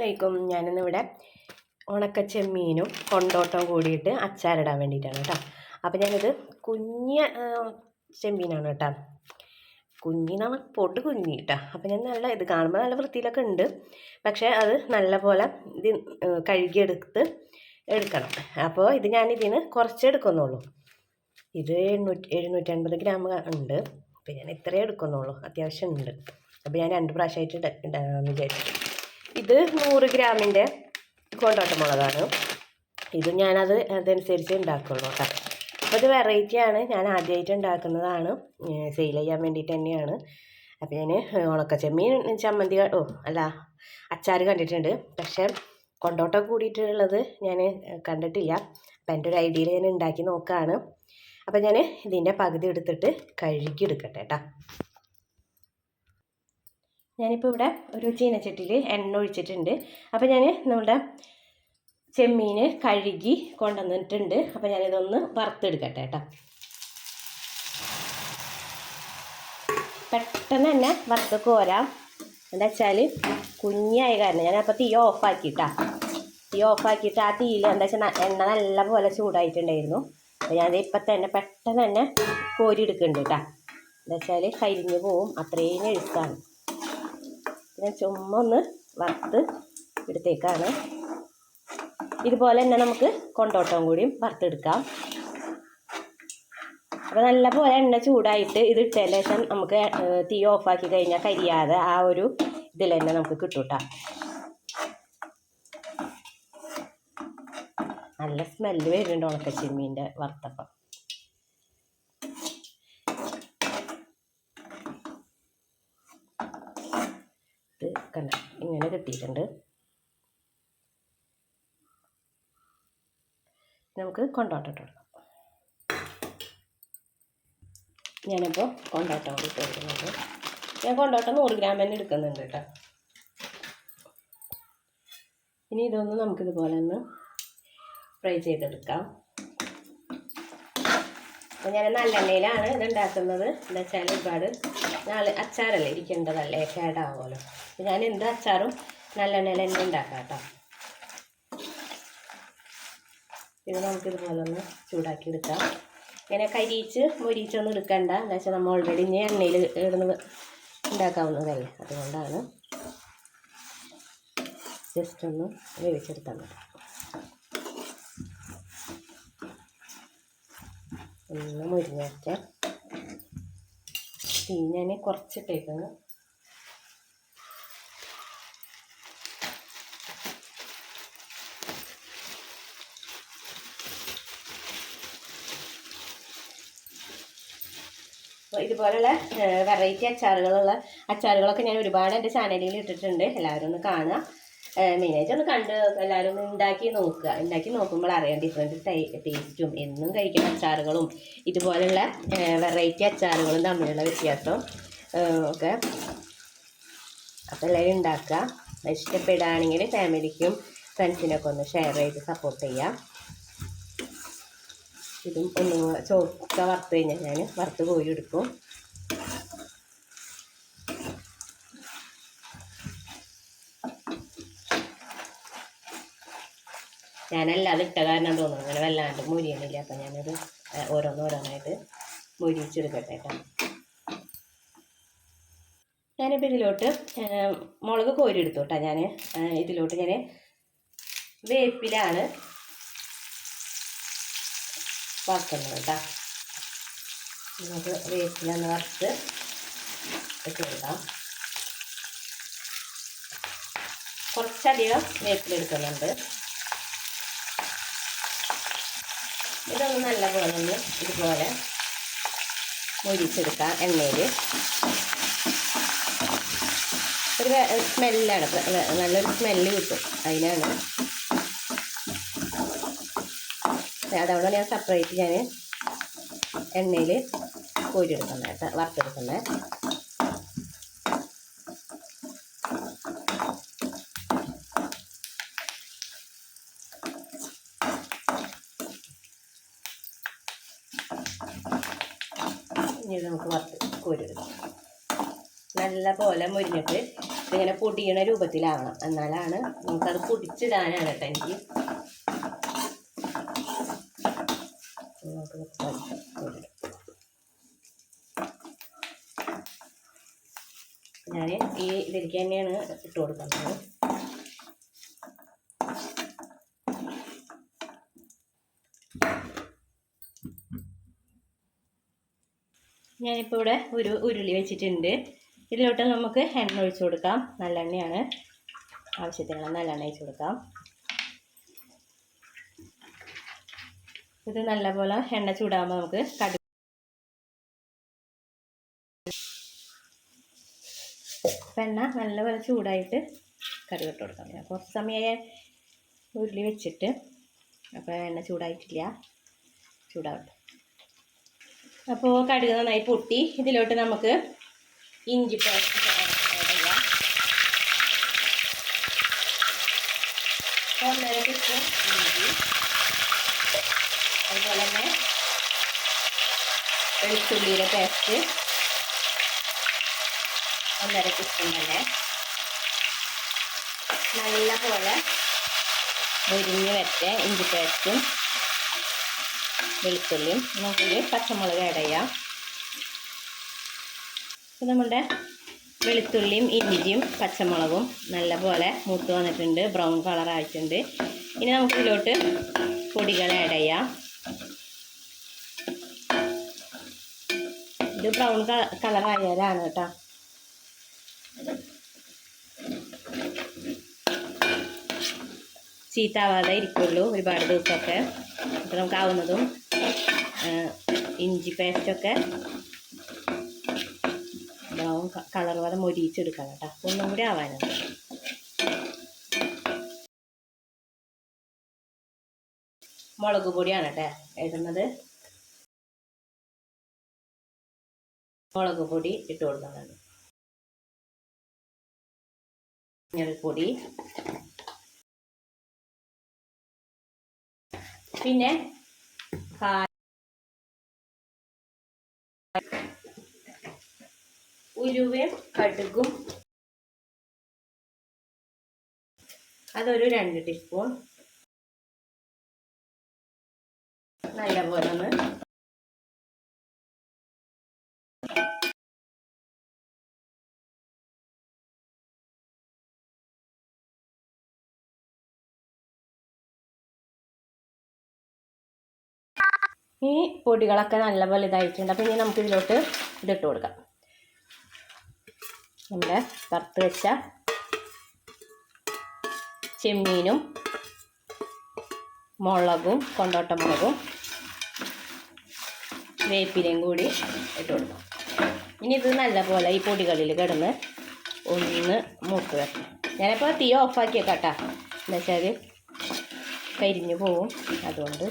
അലൈക്കും ഞാനിന്നിവിടെ ഉണക്ക ചെമ്മീനും കൊണ്ടോട്ടവും കൂടിയിട്ട് അച്ചാറിടാൻ വേണ്ടിയിട്ടാണ് കേട്ടോ. അപ്പോൾ ഞാനിത് കുഞ്ഞ ചെമ്മീനാണ് കേട്ടോ. കുഞ്ഞിനാണ് പൊട്ട് കുഞ്ഞി കേട്ടോ. അപ്പോൾ ഞാൻ നല്ല ഇത് കാണുമ്പോൾ നല്ല വൃത്തിയിലൊക്കെ ഉണ്ട്. പക്ഷേ അത് നല്ല പോലെ ഇത് കഴുകിയെടുത്ത് എടുക്കണം. അപ്പോൾ ഇത് ഞാൻ ഇതിന് കുറച്ച് ഇത് എണ്ണൂറ്റി എഴുന്നൂറ്റൻപത് ഗ്രാം ഉണ്ട്. അപ്പോൾ ഞാൻ ഇത്രയേ എടുക്കുന്നുള്ളൂ. അത്യാവശ്യം ഉണ്ട്. അപ്പോൾ ഞാൻ രണ്ട് പ്രാവശ്യമായിട്ട് വിചാരിച്ചു ഇത് നൂറ് ഗ്രാമിന്റെ കൊണ്ടോട്ട മുളകാണ് ഇത് ഞാനത് അതനുസരിച്ച് ഉണ്ടാക്കുള്ളൂ കേട്ടോ. അപ്പോൾ ഇത് വെറൈറ്റിയാണ്. ഞാൻ ആദ്യമായിട്ട് ഉണ്ടാക്കുന്നതാണ്. സെയിൽ ചെയ്യാൻ വേണ്ടിയിട്ട് തന്നെയാണ്. അപ്പോൾ ഞാൻ ഉണക്കച്ചെമ്മീൻ ചമ്മന്തി ഓ അല്ല അച്ചാർ കണ്ടിട്ടുണ്ട്. പക്ഷേ കൊണ്ടോട്ടം കൂടിയിട്ടുള്ളത് ഞാൻ കണ്ടിട്ടില്ല. അപ്പം എന്റെ ഒരു ഐഡിയയിൽ ഞാൻ ഉണ്ടാക്കി നോക്കുകയാണ്. അപ്പം ഞാൻ ഇതിന്റെ പകുതി എടുത്തിട്ട് കഴുകി എടുക്കട്ടെ കേട്ടോ. ഞാനിപ്പോൾ ഇവിടെ ഒരു ചീനച്ചട്ടിയിൽ എണ്ണ ഒഴിച്ചിട്ടുണ്ട്. അപ്പോൾ ഞാൻ നമ്മുടെ ചെമ്മീൻ കഴുകി കൊണ്ടുവന്നിട്ടുണ്ട്. അപ്പോൾ ഞാനിതൊന്ന് വറുത്തെടുക്കട്ടെ കേട്ടോ. പെട്ടെന്ന് തന്നെ വറുത്ത് കോരാം. എന്താ വെച്ചാൽ കുഞ്ഞായ കാരണം. ഞാനപ്പോൾ തീ ഓഫാക്കിയിട്ടാ. തീ ഓഫാക്കിയിട്ട് ആ തീയിൽ എന്താ വെച്ചാൽ എണ്ണ നല്ല പോലെ ചൂടായിട്ടുണ്ടായിരുന്നു. അപ്പോൾ ഞാനത് ഇപ്പം തന്നെ പെട്ടെന്ന് തന്നെ കോരി എടുക്കുന്നുണ്ട് കേട്ടോ. എന്താ വെച്ചാൽ കരിഞ്ഞു പോവും. അത്രയും എഴുത്താണ് ഞാൻ ചുമ്മാ ഒന്ന് വറുത്ത് എടുത്തേക്കാണ്. ഇതുപോലെ തന്നെ നമുക്ക് കൊണ്ടോട്ടം കൂടിയും വറുത്തെടുക്കാം. അപ്പോൾ നല്ലപോലെ എണ്ണ ചൂടായിട്ട് ഇത് ഇട്ടതിന് ശേഷം നമുക്ക് തീ ഓഫാക്കി കഴിഞ്ഞാൽ കരിയാതെ ആ ഒരു ഇതിൽ തന്നെ നമുക്ക് കിട്ടൂട്ടാം. ട്ടാ. നല്ല സ്മെല്ല് വരുന്നുണ്ട് ഉണക്കച്ചിരുമീന്റെ വറുത്തപ്പം ഇത് കണ്ട? ഇങ്ങനെ കിട്ടിയിട്ടുണ്ട്. നമുക്ക് കൊണ്ടോട്ടം ഇട്ട് കൊടുക്കാം. ഞാനിപ്പോൾ കൊണ്ടോട്ടം കൂടി ഇട്ട് കൊടുക്കുന്നുണ്ട്. ഞാൻ കൊണ്ടോട്ടം നൂറ് ഗ്രാം തന്നെ എടുക്കുന്നുണ്ട് കേട്ടോ. ഇനി ഇതൊന്ന് നമുക്കിതുപോലെ ഒന്ന് ഫ്രൈ ചെയ്തെടുക്കാം. അപ്പോൾ ഞാൻ നല്ലെണ്ണയിലാണ് ഇത് ഉണ്ടാക്കുന്നത്. എന്താ വെച്ചാൽ ഒരുപാട് നാളെ അച്ചാറല്ലേ ഇരിക്കേണ്ടതല്ലേ? കേടാവുമല്ലോ ഞാൻ എന്ത് അച്ചാറും നല്ലെണ്ണയിൽ തന്നെ ഉണ്ടാക്കാം കേട്ടോ ഇത് നമുക്കിതുപോലെ ഒന്ന് ചൂടാക്കി എടുക്കാം ഇങ്ങനെ കരിയിച്ച് മൊരിയിച്ചൊന്നും എടുക്കണ്ട. എന്ന് വെച്ചാൽ നമ്മൾ ഓൾറെഡി ഇനി എണ്ണയിൽ ഇടുന്ന ഉണ്ടാക്കാവുന്നതല്ലേ. അതുകൊണ്ടാണ് ജസ്റ്റ് ഒന്ന് വേവിച്ചെടുത്താൽ മതി ഒന്ന് മുരിഞ്ഞേറ്റ്. തീ ഞാൻ കുറച്ചിട്ടേക്കുന്നു ഇതുപോലുള്ള വെറൈറ്റി അച്ചാറുകളുള്ള അച്ചാറുകളൊക്കെ ഞാൻ ഒരുപാട് എന്റെ ചാനലിൽ ഇട്ടിട്ടുണ്ട്. എല്ലാവരും ഒന്ന് കാണുക. മെയിനായിട്ട് ഒന്ന് കണ്ട് എല്ലാവരും ഉണ്ടാക്കി നോക്കുക. ഉണ്ടാക്കി നോക്കുമ്പോൾ അറിയാം ഡിഫറെന്റ് ടേസ്റ്റും എന്നും കഴിക്കുന്ന അച്ചാറുകളും ഇതുപോലുള്ള വെറൈറ്റി അച്ചാറുകളും തമ്മിലുള്ള വ്യത്യാസം ഒക്കെ. അപ്പോൾ എല്ലാവരും ഉണ്ടാക്കുക. ഇഷ്ടപ്പെടുകയാണെങ്കിൽ ഫാമിലിക്കും ഫ്രണ്ട്സിനൊക്കെ ഒന്ന് ഷെയർ ചെയ്ത് സപ്പോർട്ട് ചെയ്യാം ഇതും ഒന്ന് ചോക്ക വറുത്ത് കഴിഞ്ഞാൽ ഞാൻ വറുത്ത് കോരി എടുക്കും. ഞാനല്ലാതെ ഇട്ട കാരണം തോന്നുന്നു. അങ്ങനെ വല്ലാണ്ട് മുരിയണില്ല. അപ്പം ഞാനത് ഓരോന്നോരോന്നായിട്ട് മുരിച്ചെടുക്കട്ടെ കേട്ടോ ഞാനിപ്പോൾ ഇതിലോട്ട് മുളക് കോരി എടുത്തു ഞാൻ ഇതിലോട്ട് ഞാൻ വേപ്പിലാണ് വറുക്കുന്നത് കേട്ടോ നമുക്ക് വേപ്പിലൊന്ന് വറുത്ത് കൊടുക്കാം കുറച്ചധികം വേപ്പിലെടുക്കുന്നുണ്ട് ഇതൊന്ന് നല്ലപോലെ ഒന്ന് ഇതുപോലെ മുരിച്ചെടുക്കാം എണ്ണയിൽ ഒരു സ്മെല്ലാണ്. നല്ലൊരു സ്മെല്ല് കിട്ടും അതിനാണ് അതുകൊണ്ട് ഞാൻ സെപ്പറേറ്റ് ഞാൻ എണ്ണയിൽ കോരിയെടുക്കുന്നത് കേട്ടോ വറുത്തെടുക്കുന്നത് ഇനി നമുക്ക് വറുത്ത് കോരിയെടുക്കാം. നല്ല പോലെ മുരിഞ്ഞിട്ട് ഇങ്ങനെ പൊടിയണ രൂപത്തിലാവണം. എന്നാലാണ് നമുക്കത് പൊടിച്ചിടാനാണ് കേട്ടോ എനിക്ക് നമുക്ക് കോരിയിടാം. ഞാൻ ഈ ഇതിലേക്ക് തന്നെയാണ് ഇട്ട് കൊടുക്കുന്നത്. ഞാനിപ്പോൾ ഇവിടെ ഒരു ഉരുളി വെച്ചിട്ടുണ്ട്. ഇതിലോട്ട് നമുക്ക് എണ്ണ ഒഴിച്ചു കൊടുക്കാം. നല്ലെണ്ണയാണ്. ആവശ്യത്തിനുള്ള നല്ലെണ്ണ ഒഴിച്ചു കൊടുക്കാം. ഇത് നല്ലപോലെ എണ്ണ ചൂടാകുമ്പോൾ നമുക്ക് കടുക് എണ്ണ നല്ലപോലെ ചൂടായിട്ട് കറി വിട്ട് കൊടുക്കാം. ഞാൻ കുറച്ച് സമയമായി ഉരുളി വെച്ചിട്ട് അപ്പോൾ എണ്ണ ചൂടായിട്ടില്ല. ചൂടാവട്ടെ. അപ്പോൾ കടുക് നന്നായി പൊട്ടി. ഇതിലോട്ട് നമുക്ക് ഇഞ്ചി പേസ്റ്റ് ചെയ്യാം ഒന്നര ടീസ്പൂൺ ഇഞ്ചി അതുപോലെ തന്നെ വെളുത്തുള്ളിയുടെ പേസ്റ്റ് ഒന്നര ടീസ്പൂൺ തന്നെ നല്ല പോലെ മുരിഞ്ഞ് വെച്ച ഇഞ്ചി പേസ്റ്റും വെളുത്തുള്ളിയും. നമുക്ക് പച്ചമുളക് ആഡ് ചെയ്യാം. അപ്പോൾ നമ്മുടെ വെളുത്തുള്ളിയും ഇഞ്ചിയും പച്ചമുളകും നല്ലപോലെ മൂത്ത് വന്നിട്ടുണ്ട് ബ്രൗൺ കളർ ആയിട്ടുണ്ട്. ഇനി നമുക്കിതിലോട്ട് പൊടികൾ ആഡ് ചെയ്യാം. ഇത് ബ്രൗൺ കളർ ആയാലാണ് കേട്ടോ. ചീത്താവാതെ ഇരിക്കുള്ളൂ ഒരുപാട് ദിവസമൊക്കെ. അപ്പോൾ നമുക്ക് ആവുന്നതും ഇഞ്ചി പേസ്റ്റൊക്കെ ബ്രൗൺ കളർ പോലെ മൊരിയിച്ചെടുക്കണം കേട്ടോ. ഒന്നും കൂടി ആവാനുണ്ട് മുളക് പൊടിയാണ് കേട്ടോ എഴുതുന്നത്. മുളക് പൊടി ഇട്ട് കൊടുക്കുന്നതാണ്. മഞ്ഞൾപ്പൊടി. പിന്നെ ഉലുവയും കടുകും. അതൊരു രണ്ട് ടീസ്പൂൺ നല്ലപോലെ ഒന്ന് ഈ പൊടികളൊക്കെ നല്ലപോലെ ഇതായിട്ടുണ്ട്. അപ്പോൾ ഇനി നമുക്ക് ഇതിലോട്ട് ഇതിട്ട് കൊടുക്കാം. നമ്മുടെ വറുത്ത് വെച്ച ചെമ്മീനും മുളകും കൊണ്ടോട്ട മുളകും വേപ്പിലയും കൂടി ഇട്ട് കൊടുക്കാം. ഇനി ഇത് നല്ലപോലെ ഈ പൊടികളിൽ കിടന്ന് ഒന്ന് മൂത്ത് വെക്കണം ഞാനിപ്പോൾ തീ ഓഫാക്കിയേക്കാട്ടാ. കേട്ടാ എന്താ വെച്ചാൽ കരിഞ്ഞു പോവും. അതുകൊണ്ട്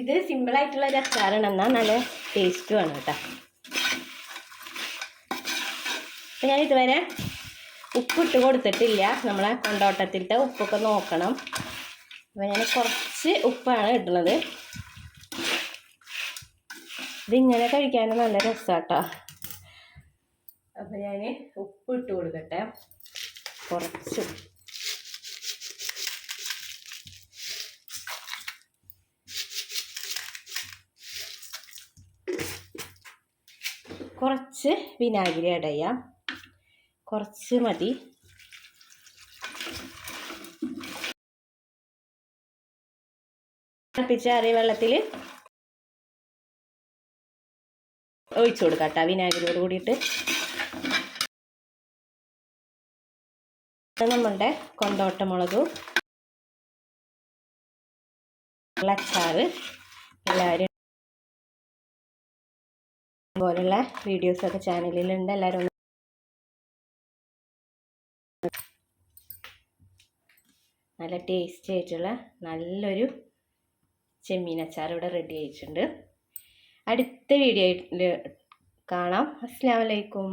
ഇത് സിമ്പിളായിട്ടുള്ള ഒരു അച്ചാറാണ് എന്നാൽ നല്ല ടേസ്റ്റുമാണ് കേട്ടോ. അപ്പം ഞാൻ ഇതുവരെ ഉപ്പിട്ട് കൊടുത്തിട്ടില്ല. നമ്മളെ കൊണ്ടോട്ടത്തിലത്തെ ഉപ്പൊക്കെ നോക്കണം. അപ്പം ഞാൻ കുറച്ച് ഉപ്പാണ് ഇടുന്നത്. ഇതിങ്ങനെ കഴിക്കാൻ നല്ല രസമാട്ടോ അപ്പം ഞാൻ ഉപ്പ് ഇട്ട് കൊടുക്കട്ടെ. കുറച്ച് കുറച്ച് വിനാഗിരി ആഡ് ചെയ്യാം. കുറച്ച് മതി. തിളപ്പിച്ചാറിയ വെള്ളത്തിൽ ഒഴിച്ചു കൊടുക്കാം കേട്ടോ വിനാഗിരിയോട് കൂടിയിട്ട്. നമ്മളുടെ കൊണ്ടോട്ട മുളകും അച്ചാറ് എല്ലാവരും പോലുള്ള വീഡിയോസൊക്കെ ചാനലിലുണ്ട്. എല്ലാവരും നല്ല ടേസ്റ്റി ആയിട്ടുള്ള നല്ലൊരു ചെമ്മീൻ അച്ചാർ ഇവിടെ റെഡി ആയിട്ടുണ്ട്. അടുത്ത വീഡിയോയിൽ കാണാം. അസ്സാം വലൈക്കും